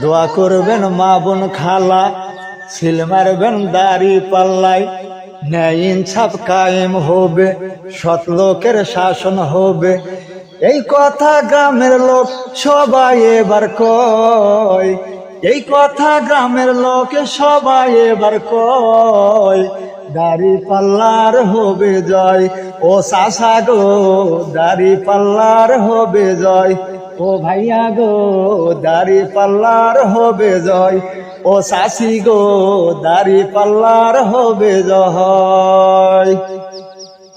দোয়া করবেন মা বোন খালা সিল মারবেন দাড়ি পাল্লাই, ন্যায় ইনসাফ কায়েম হবে, সৎ লোকের শাসন হবে। এই কথা গ্রামের লোক সবাই এবার কয়, এই কথা গ্রামের লোক সবাই এবার কয়, দাড়ি পাল্লার হবে জয়, ও সাসা গো, দাড়ি পাল্লার হবে জয়। ও ভাইয়া গো, দাড়ি পাল্লার হবে জয়। ও শাশি গো, দাড়ি পাল্লার হবে জয়।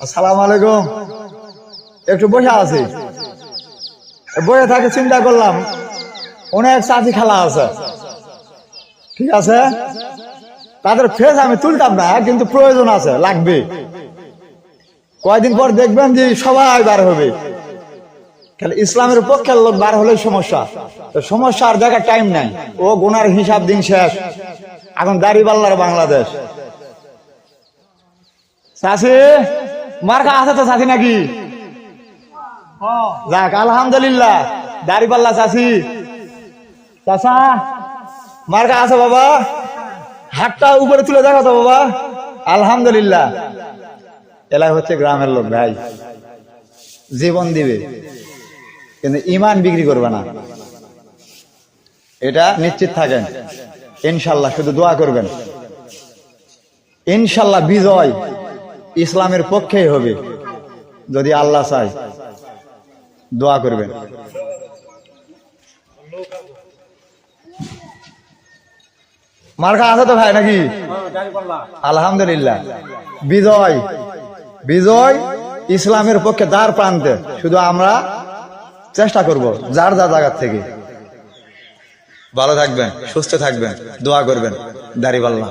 আসসালামু আলাইকুম। একটু বসে আছি। বসে থাকে চিন্তা করলাম, অনেক চাষি খেলা আছে। ঠিক আছে? তাদের ফেস আমি তুলতাম না, কিন্তু প্রয়োজন আছে, লাগবে। কয়দিন পর দেখবেন যে সবাই বার হবে। ইসলামের পক্ষের লোক বার হলে সমস্যা। তো সমস্যা আর দেখার টাইম নাই। ও গুনার হিসাব দিন শেষ। এখন দাড়িপাল্লার বাংলাদেশ। চাষি মার্কা আছে তো চাষি নাকি? যাক, আলহামদুলিল্লাহ। দাড়িপাল্লা চাষি চাষা মার্কা আছে বাবা। হাতটা উপরে তুলে দেখো তো বাবা। আলহামদুলিল্লাহ। এলাই হচ্ছে গ্রামের লোক ভাই। জীবন দিবে। কিন্তু ইমান বিক্রি করবে না। এটা নিশ্চিত থাকেন। ইনশাল্লাহ শুধু দোয়া করবেন। ইনশাল্লাহ বিজয় ইসলামের পক্ষেই হবে। যদি আল্লাহ চায়, দোয়া করবেন। মার্কা আছে তো ভাই নাকি? আলহামদুলিল্লাহ। বিজয় বিজয় ইসলামের পক্ষে দ্বার প্রান্তে। শুধু আমরা চেষ্টা করব যার যা জায়গার থেকে। ভালো থাকবেন সুস্থ থাকবেন দোয়া করবেন দাড়িপাল্লা